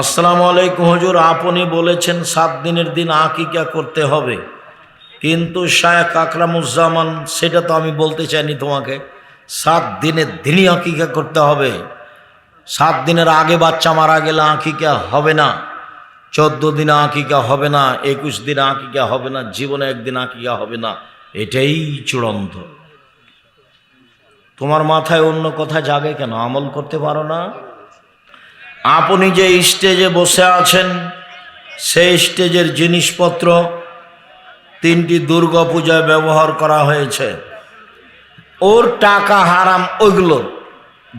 আসসালামু আলাইকুম, হুজুর, আপনি বলেছেন সাত দিনের দিন আকিকা করতে হবে। কিন্তু শায়েখ আকরামুজ্জামান, সেটা তো আমি বলতে চাইনি তোমাকে, সাত দিনের দিনই আকিকা করতে হবে। সাত দিনের আগে বাচ্চা মারা গেলে আকিকা হবে না, চোদ্দ দিনে আকিকা হবে না, একুশ দিনে আকিকা হবে না, জীবনে একদিন আকিকা হবে না, এটাই চূড়ান্ত। তোমার মাথায় অন্য কথা জাগে কেন? আমল করতে পারো না? আপনি যে স্টেজে বসে আছেন, সেই স্টেজের জিনিসপত্র তিনটি দুর্গা পূজায় ব্যবহার করা হয়েছে। ওর টাকা হারাম ওইগুলো,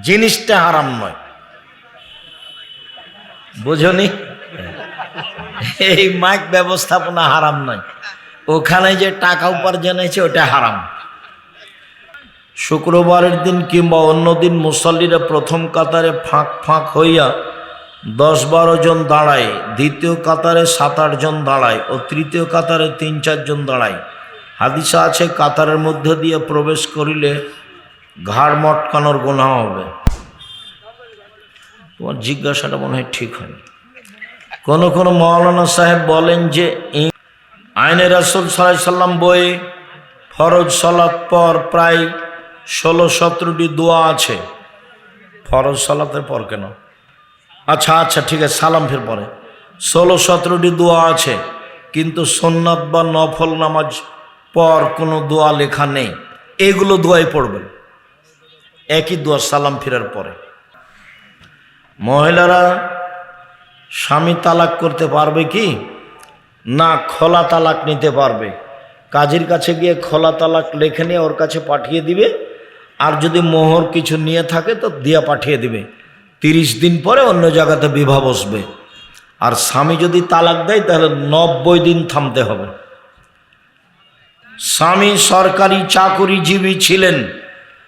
জিনিসটা হারাম নয়। বুঝনি? এই মাইক ব্যবস্থাপনা হারাম নয়। ওখানে যে টাকা উপার্জন হয়েছে, ওটা হারাম। শুক্রবারের দিন কিংবা অন্য দিন মুসল্লিরা প্রথম কাতারে ফাঁক ফাঁক হইয়া দশ বারো জন দাঁড়ায়, দ্বিতীয় কাতারে সাত আট জন দাঁড়ায় ও তৃতীয় কাতারে তিন চারজন দাঁড়ায়। হাদিসা আছে, কাতারের মধ্যে দিয়ে প্রবেশ করিলে ঘাড় মটকানোর গোনা হবে। তোমার জিজ্ঞাসাটা মনে হয় ঠিক হয় কোন কোন মৌলানা সাহেব বলেন যে আইনে রাসুল সাল্লাহ সাল্লাম বইয়ে ফরজ সলাৎ পর প্রায় ষোলো সতেরোটি দোয়া আছে। ফরজ সলাতের পর কেন? আচ্ছা আচ্ছা ঠিক আছে, সালাম ফের পরে। ষোলো, সতেরোটি দোয়া আছে, কিন্তু সোননাথ বা নফল নামাজ পর কোনো দোয়া লেখা নেই। এগুলো দোয়াই পড়বেন। একই দোয়া সালাম ফেরার পরে। মহিলারা স্বামী তালাক করতে পারবে কি? না, খোলা তালাক নিতে পারবে। কাজের কাছে গিয়ে খোলা তালাক লেখে নিয়ে ওর কাছে পাঠিয়ে দিবে। আর যদি মোহর কিছু নিয়ে থাকে, তো দিয়া পাঠিয়ে দিবে। তিরিশ দিন পরে অন্য জায়গাতে বিবাহ বসবে। আর স্বামী যদি তালাক দেয়, তাহলে নব্বই দিন থামতে হবে। স্বামী সরকারি চাকুরিজীবী ছিলেন।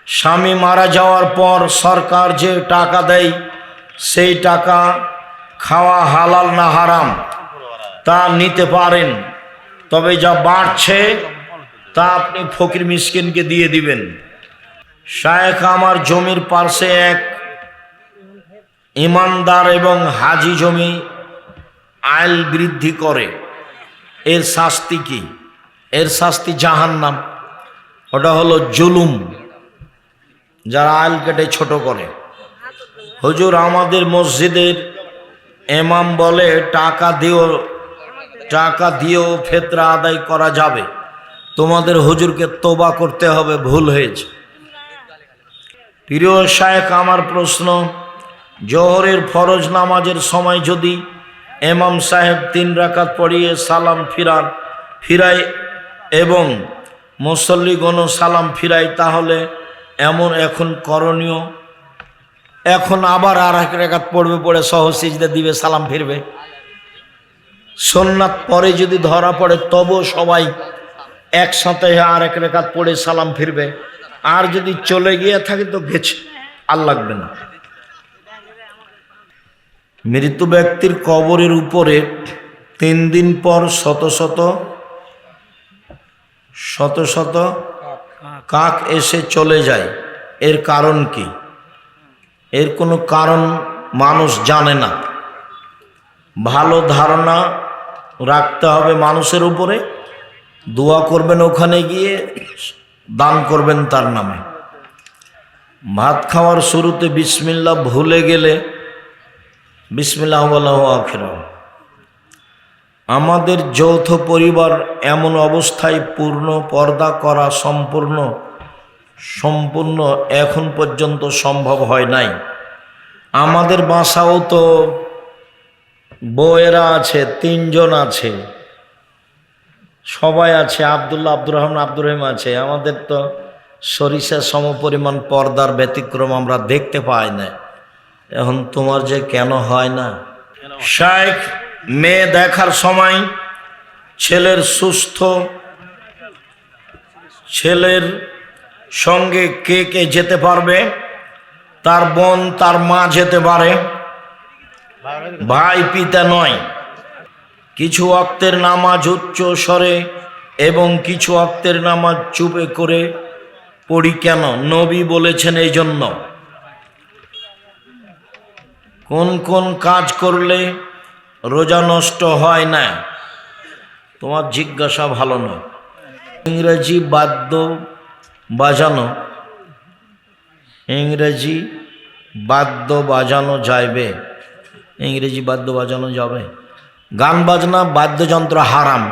স্বামী মারা যাওয়ার পর সরকার যে টাকা দেয়, সেই টাকা খাওয়া হালাল না হারাম, তা নিতে পারেন। তবে যা বাড়ছে, তা আপনি ফকির মিসকিনকে দিয়ে দিবেন। শায়েখ, আমার জমির পার্শ্বে এক ইমানদার এবং হাজি জমি আইল বৃদ্ধি করে। এর শাস্তি কি? এর শাস্তি জাহান্নাম। ওটা হলো জুলুম। যারা আইল কেটে ছোট করে। হুজুর, আমাদের মসজিদের এমাম বলে, টাকা দিও, টাকা দিয়েও ফেতরা আদায় করা যাবে। তোমাদের হুজুরকে তোবা করতে হবে, ভুল হয়েছে। প্রিয় শায়েখ, আমার প্রশ্ন জোহরের ফরজ নামাজের সময় যদি এমাম সাহেব তিন রাকাত পড়িয়ে সালাম ফিরান, ফিরায় এবং মুসল্লিগণ সালাম ফিরায়, তাহলে এমন এখন করণীয়। এখন আবার আর এক রেখাত পড়বে, পড়ে সহসিজদে দিবে, সালাম ফিরবে। সোননাথ পরে যদি ধরা পড়ে তবু সবাই একসাথে আর এক রেখাত পড়ে সালাম ফিরবে। আর যদি চলে গিয়ে থাকে তো গেছে, আর লাগবে না। মৃত ব্যক্তির কবরের উপরে তিন দিন পর শত শত শত শত কাক এসে চলে যায়। এর কারণ কি? এর কোনো কারণ মানুষ জানে না। ভালো ধারণা রাখতে হবে মানুষের উপরে। দোয়া করবেন ওখানে গিয়ে, দান করবেন তার নামে। ভাত খাওয়ার শুরুতে বিসমিল্লা ভুলে গেলে বিসমিল্লাহ আমাদের যৌথ পরিবার এমন অবস্থায় পূর্ণ পর্দা করা সম্পূর্ণ সম্পূর্ণ এখন পর্যন্ত সম্ভব হয় নাই। আমাদের বাসাও তো বউয়েরা আছে, তিনজন আছে। সবাই আছে, আবদুল্লাহ, আব্দুর রহমান, আব্দুর রহিম আছে। আমাদের তো সরিষা সমপরিমাণ পর্দার ব্যতিক্রম আমরা দেখতে পাই না এখন তোমার যে কেন হয় না? শায়েখ, মেয়ে দেখার সময় ছেলের সুস্থ ছেলের সঙ্গে কে কে যেতে পারবে? তার বোন, তার মা যেতে পারে। ভাই পিতা নয়। কিছু অক্তের নামাজ উচ্চ স্বরে এবং কিছু অক্তের নামাজ চুপে করে পড়ি কেন? নবী বলেছেন এই জন্য কোন কোন কাজ করলে রোজা নষ্ট হয় না? তোমার জিজ্ঞাসা ভালো নয়। ইংরেজি বাদ্য বাজানো, ইংরেজি বাদ্য বাজানো যাইবে। ইংরেজি বাদ্য বাজানো যাবে। গান বাজনা, বাদ্যযন্ত্র হারাম।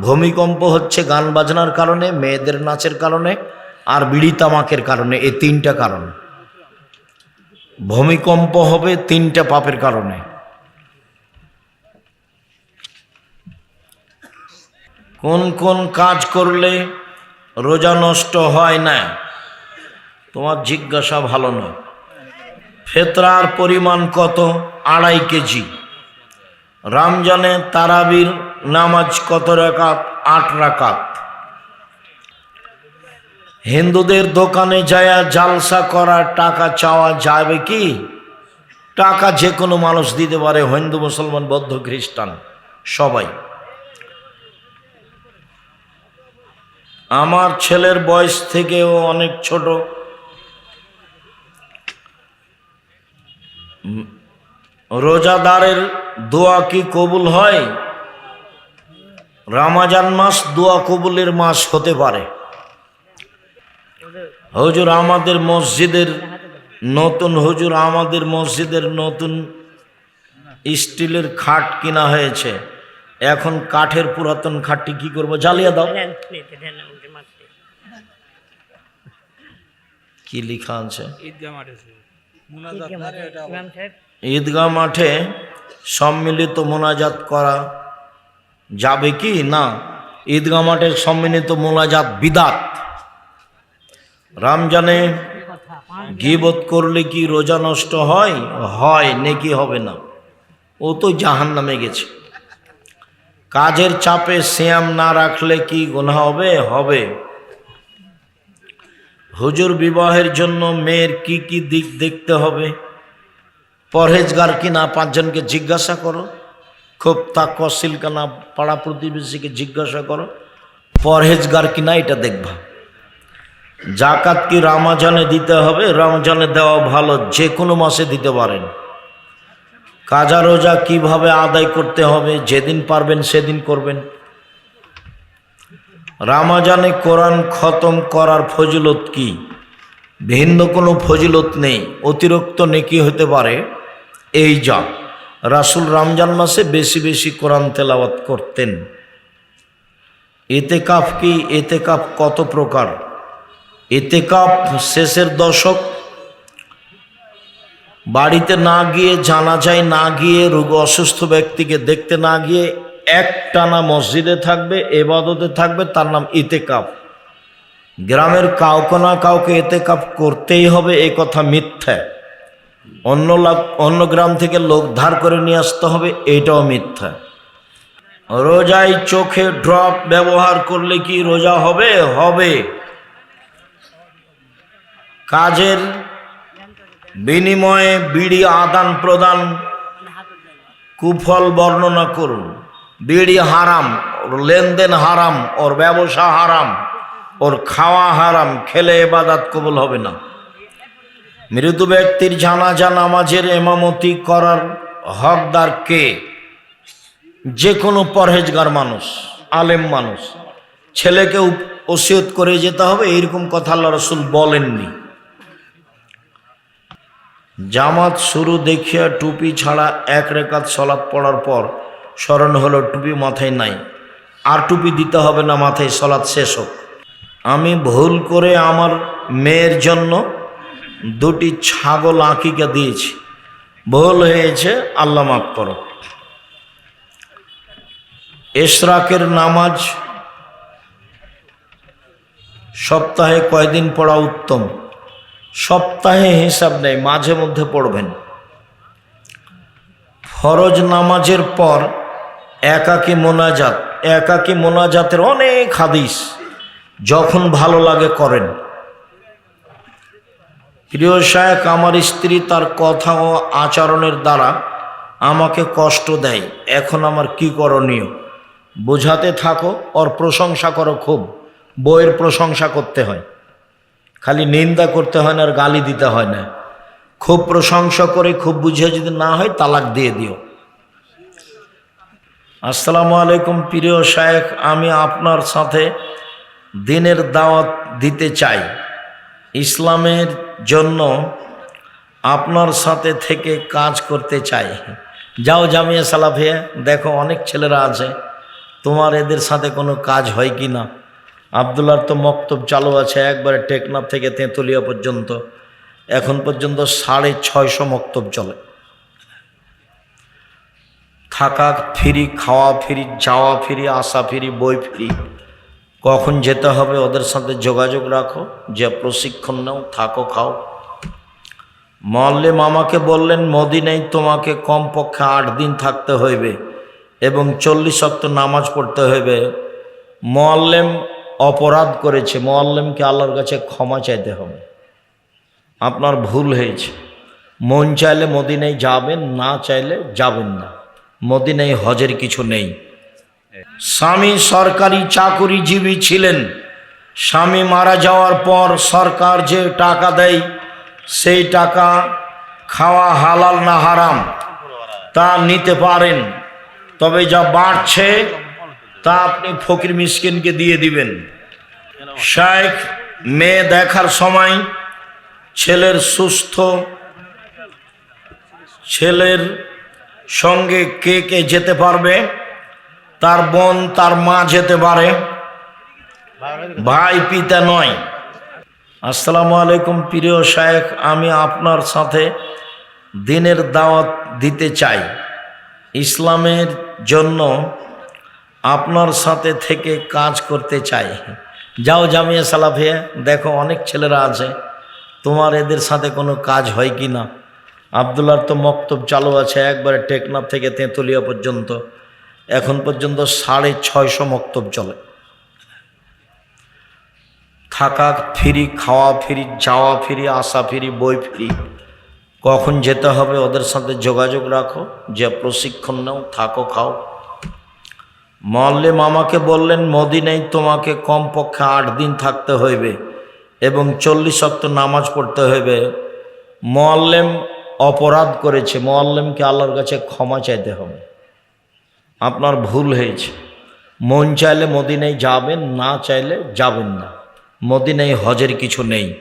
ভূমিকম্প হচ্ছে গান বাজনার কারণে, মেয়েদের নাচের কারণে আর বিড়ি তামাকের কারণে, এই তিনটা কারণ। ভূমিকম্প হবে তিনটা পাপের কারণে। কোন কোন কাজ করলে রোজা নষ্ট হয় না? তোমার জিজ্ঞাসা ভালো নয় ফেতরার পরিমাণ কত? আড়াই কেজি। রমজানে তারাবির নামাজ কত রাকাত? আট রাকাত। হিন্দুদের দোকানে যায়া জালসা করার টাকা চাওয়া যাবে কি? টাকা যে কোনো মানুষ দিতে পারে, হিন্দু, মুসলমান, বৌদ্ধ, খ্রিস্টান, সবাই। আমার ছেলের বয়স থেকেও অনেক ছোট। রোজাদারের দোয়া কি কবুল হয়? রামাজান মাস দোয়া কবুলের মাস হতে পারে। হুজুর আমাদের মসজিদের নতুন হুজুর আমাদের মসজিদের নতুন স্টিলের খাট কিনা হয়েছে। এখন কাঠের পুরাতন খাটটি কি করব? জ্বালিয়ে দাও। কি লেখা আছে? ঈদগাহ মাঠে সম্মিলিত মোনাজাত করা যাবে কি? না। ঈদগাহ মাঠে সম্মিলিত মোনাজাত বিদাত। রমজানে গিবত করলে কি রোজা নষ্ট হয়? হয়, নেকি হবে না। ও তো জাহান নামে গেছে। কাজের চাপে শ্যাম না রাখলে কি গোনা হবে? হবে। হুজুর বিবাহের জন্য মেয়ের কি কি দিক দেখতে হবে? পরহেজগার কিনা পাঁচজনকে জিজ্ঞাসা করো। খুব তাকশীল কানা পাড়া প্রতিবেশীকে জিজ্ঞাসা করো। পরহেজগার কিনা এটা দেখবা। জাকাত কি রামাজানে দিতে হবে? রমজানে দেওয়া ভালো, যে কোনো মাসে দিতে পারেন। কাজা রোজা কীভাবে আদায় করতে হবে? যেদিন পারবেন সেদিন করবেন। রামাজানে কোরআন খতম করার ফজিলত কি? ভিন্ন কোনো ফজিলত নেই, অতিরিক্ত নেকি হতে পারে। এই যা, রাসুল রমজান মাসে বেশি বেশি কোরআন তেলাওয়াত করতেন। এতেকাফ কি? এতেকাফ কত প্রকার? এতেকাফ শেষের দশক। বাড়িতে না গিয়ে জানা যায় না গিয়ে, রোগ অসুস্থ ব্যক্তিকে দেখতে না গিয়ে একটানা মসজিদে থাকবে, এবাদতে থাকবে, তার নাম ইতেকাপ। গ্রামের কাউকে না কাউকে এতেকাপ করতেই হবে, এ কথা মিথ্যা। অন্য অন্য গ্রাম থেকে লোক ধার করে নিয়ে আসতে হবে, এটাও মিথ্যা। রোজায় চোখে ড্রপ ব্যবহার করলে কি রোজা হবে? হবে। কাজের বিনিময়ে বিড়ি আদান প্রদান কুফল বর্ণনা করুন। বিড়ি হারাম, ওর লেনদেন হারাম, ওর ব্যবসা হারাম, ওর খাওয়া হারাম, খেলে এবাদাত কবল হবে না। মৃত ব্যক্তির জানাজা নামাজের এমামতি করার হকদার কে? যে কোনো পরহেজগার মানুষ, আলেম মানুষ। ছেলেকে ওসিয়ত করে যেতে হবে, এইরকম কথা আল্লাহ রসুল বলেননি। জামাত শুরু দেখিয়া টুপি ছাড়া এক রেখাত সলাৎ পড়ার পর স্মরণ হলো, টুপি মাথায় নাই। আর টুপি দিতে হবে না, মাথায় সলাৎ শেষ হোক। আমি ভুল করে আমার মেয়ের জন্য দুটি ছাগল আঁকিকে দিয়েছি। ভুল হয়েছে, আল্লাহ মাফ করো। এশরাকের নামাজ সপ্তাহে কয়দিন পড়া উত্তম? সপ্তাহে হিসাব নেই, মাঝে মধ্যে পড়বেন। ফরজ নামাজের পর একাকী মোনাজাত, একাকী মোনাজাতের অনেক হাদিস যখন ভালো লাগে করেন। প্রিয় শায়ক আমার স্ত্রী তার কথা ও আচরণের দ্বারা আমাকে কষ্ট দেয়। এখন আমার কি করণীয়? বোঝাতে থাকো, ওর প্রশংসা করো খুব। বইয়ের প্রশংসা করতে হয়। খালি নিন্দা করতে হয় না আর গালি দিতে হয় না। খুব প্রশংসা করে, খুব বুঝে যদি না হয়, তালাক দিয়ে দিও। আসসালামু আলাইকুম প্রিয় শায়েখ, আমি আপনার সাথে দিনের দাওয়াত দিতে চাই। ইসলামের জন্য আপনার সাথে থেকে কাজ করতে চাই। যাও জামিয়া সালাফিয়া, দেখো অনেক ছেলেরা আছে। তোমার এদের সাথে কোনো কাজ হয় কি না? আবদুল্লার তো মক্তব চালু আছে একবারে টেকনাফ থেকে তেঁতুলিয়া পর্যন্ত। এখন পর্যন্ত সাড়ে ছয়শো মক্তব চলে। থাকা, ফিরি, খাওয়া ফিরি, যাওয়া ফিরি, আসা ফিরি, বই ফিরি। কখন যেতে হবে ওদের সাথে যোগাযোগ রাখো, যে প্রশিক্ষণ নাও, থাকো, খাও। মল্লে মামাকে বললেন, মদিনায় তোমাকে কমপক্ষে আট দিন থাকতে হইবে এবং চল্লিশ অক্ত নামাজ পড়তে হইবে। মোয়াল্লেম অপরাধ করেছে মোয়াল্লেমকে আল্লাহর কাছে ক্ষমা চাইতে হবে। আপনার ভুল হয়েছে। মন চাইলে মদিনায় যাবেন, না চাইলে যাবেন না। মদিনায় হজের কিছু নেই। স্বামী সরকারি চাকুরিজীবী ছিলেন। স্বামী মারা যাওয়ার পর সরকার যে টাকা দেয়, সেই টাকা খাওয়া হালাল না হারাম, তা নিতে পারেন। তবে যা বাড়ছে তা আপনি ফকির মিসকিনকে দিয়ে দিবেন। শায়েখ মেয়ে দেখার সময় ছেলের সুস্থ ছেলের সঙ্গে কে কে যেতে পারবে? তার বোন, তার মা যেতে পারে। ভাই, পিতা নয়। আসসালামু আলাইকুম প্রিয় শায়েখ, আমি আপনার সাথে দিনের দাওয়াত দিতে চাই। ইসলামের জন্য আপনার সাথে থেকে কাজ করতে চাই। যাও জামিয়া সালাফিয়া, দেখো অনেক ছেলেরা আছে। তোমার এদের সাথে কোনো কাজ হয় কি না? আবদুল্লার তো মক্তব চালু আছে, একবারে টেকনাফ থেকে তেঁতুলিয়া পর্যন্ত। এখন পর্যন্ত সাড়ে ছয়শো মক্তব চলে। থাকা, ফিরি, খাওয়া ফিরি, যাওয়া ফিরি, আসা ফিরি, বই ফিরি। কখন যেতে হবে ওদের সাথে যোগাযোগ রাখো, যে প্রশিক্ষণ নাও, থাকো, খাও। মল্লে মামাকে বললেন, মদিনায় তোমাকে কমপক্ষে আট দিন থাকতে হইবে এবং চল্লিশ অক্ত নামাজ পড়তে হইবে। মোয়াল্লেম অপরাধ করেছে। মোয়াল্লেমকে আল্লাহর কাছে ক্ষমা চাইতে হবে। আপনার ভুল হয়েছে। মন চাইলে মদিনায় যাবেন, না চাইলে যাবেন না। মদিনায় হজের কিছু নেই।